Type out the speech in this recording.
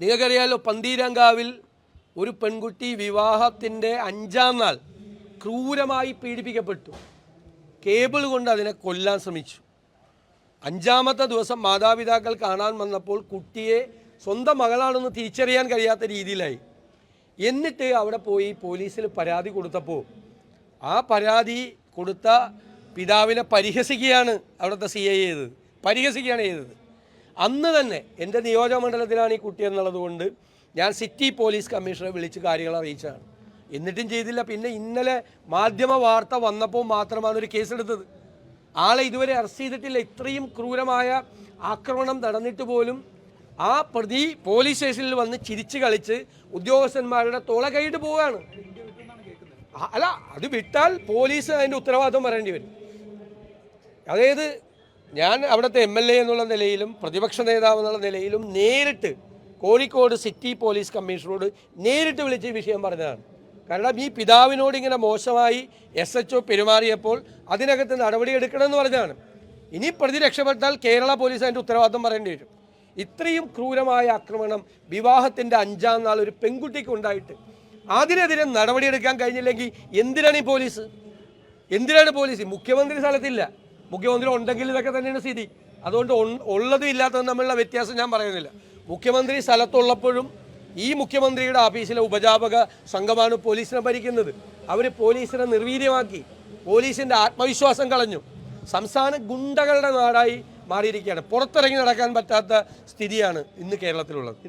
നിങ്ങൾക്കറിയാലോ പന്തീരങ്കാവിൽ ഒരു പെൺകുട്ടി വിവാഹത്തിന്റെ അഞ്ചാം നാൾ ക്രൂരമായി പീഡിപ്പിക്കപ്പെട്ടു. കേബിൾ കൊണ്ട് അതിനെ കൊല്ലാൻ ശ്രമിച്ചു. അഞ്ചാമത്തെ ദിവസം മാതാപിതാക്കൾ കാണാൻ വന്നപ്പോൾ കുട്ടിയെ സ്വന്തം മകളാണെന്ന് തിരിച്ചറിയാൻ കഴിയാത്ത രീതിയിലായി. എന്നിട്ട് അവിടെ പോയി പോലീസിൽ പരാതി കൊടുത്തപ്പോൾ ആ പരാതി കൊടുത്ത പിതാവിനെ പരിഹസിക്കുകയാണ് അവിടുത്തെ സി ഐ ചെയ്തത് പരിഹസിക്കുകയാണ് ചെയ്തത്. അന്ന് തന്നെ എന്റെ നിയോജകമണ്ഡലത്തിലാണ് ഈ കുട്ടി എന്നുള്ളത് കൊണ്ട് ഞാൻ സിറ്റി പോലീസ് കമ്മീഷണറെ വിളിച്ച് കാര്യങ്ങൾ അറിയിച്ചതാണ്. എന്നിട്ടും ചെയ്തില്ല. പിന്നെ ഇന്നലെ മാധ്യമ വാർത്ത വന്നപ്പോൾ മാത്രമാണ് ഒരു കേസെടുത്തത് ആളെ ഇതുവരെ അറസ്റ്റ് ചെയ്തിട്ടില്ല. ഇത്രയും ക്രൂരമായ ആക്രമണം നടന്നിട്ട് പോലും ആ പ്രതി പോലീസ് സ്റ്റേഷനിൽ വന്ന് ചിരിച്ച് കളിച്ച് ഉദ്യോഗസ്ഥന്മാരുടെ തുള കൈയിട്ട് പോവുകയാണ്. അല്ല അത് വിട്ടാൽ പോലീസ് അതിന്റെ ഉത്തരവാദിത്വം പറയേണ്ടി വരും. അതായത് ഞാൻ അവിടുത്തെ എം എൽ എ എന്നുള്ള നിലയിലും പ്രതിപക്ഷ നേതാവ് എന്നുള്ള നിലയിലും നേരിട്ട് കോഴിക്കോട് സിറ്റി പോലീസ് കമ്മീഷണറോട് നേരിട്ട് വിളിച്ച് വിഷയം പറഞ്ഞതാണ്. കാരണം ഈ പിതാവിനോട് ഇങ്ങനെ മോശമായി എസ് എച്ച് ഒ പെരുമാറിയപ്പോൾ അതിനകത്ത് നടപടിയെടുക്കണമെന്ന് പറഞ്ഞതാണ് ഇനി പ്രതി രക്ഷപ്പെട്ടാൽ കേരള പോലീസ് അതിന്റെ ഉത്തരവാദിത്വം പറയേണ്ടി വരും. ഇത്രയും ക്രൂരമായ ആക്രമണം വിവാഹത്തിന്റെ അഞ്ചാം നാൾ ഒരു പെൺകുട്ടിക്ക് ഉണ്ടായിട്ട് അതിനെതിരെ നടപടിയെടുക്കാൻ കഴിഞ്ഞില്ലെങ്കിൽ എന്തിനാണ് ഈ പോലീസ്? എന്തിനാണ് പോലീസ്? മുഖ്യമന്ത്രി സ്ഥലത്തില്ല. മുഖ്യമന്ത്രി ഉണ്ടെങ്കിൽ ഇതൊക്കെ തന്നെയാണ് സ്ഥിതി. അതുകൊണ്ട് ഉള്ളതും ഇല്ലാത്തതും തമ്മിലുള്ള വ്യത്യാസം ഞാൻ പറയുന്നില്ല. മുഖ്യമന്ത്രി സ്ഥലത്തുള്ളപ്പോഴും ഈ മുഖ്യമന്ത്രിയുടെ ഓഫീസിലെ ഉപജാപക സംഘമാണ് പോലീസിനെ ഭരിക്കുന്നത്. അവർ പോലീസിനെ നിർവീര്യമാക്കി പോലീസിന്റെ ആത്മവിശ്വാസം കളഞ്ഞു. സംസ്ഥാന ഗുണ്ടകളുടെ നാടായി മാറിയിരിക്കുകയാണ്. പുറത്തിറങ്ങി നടക്കാൻ പറ്റാത്ത സ്ഥിതിയാണ് ഇന്ന് കേരളത്തിലുള്ളത്.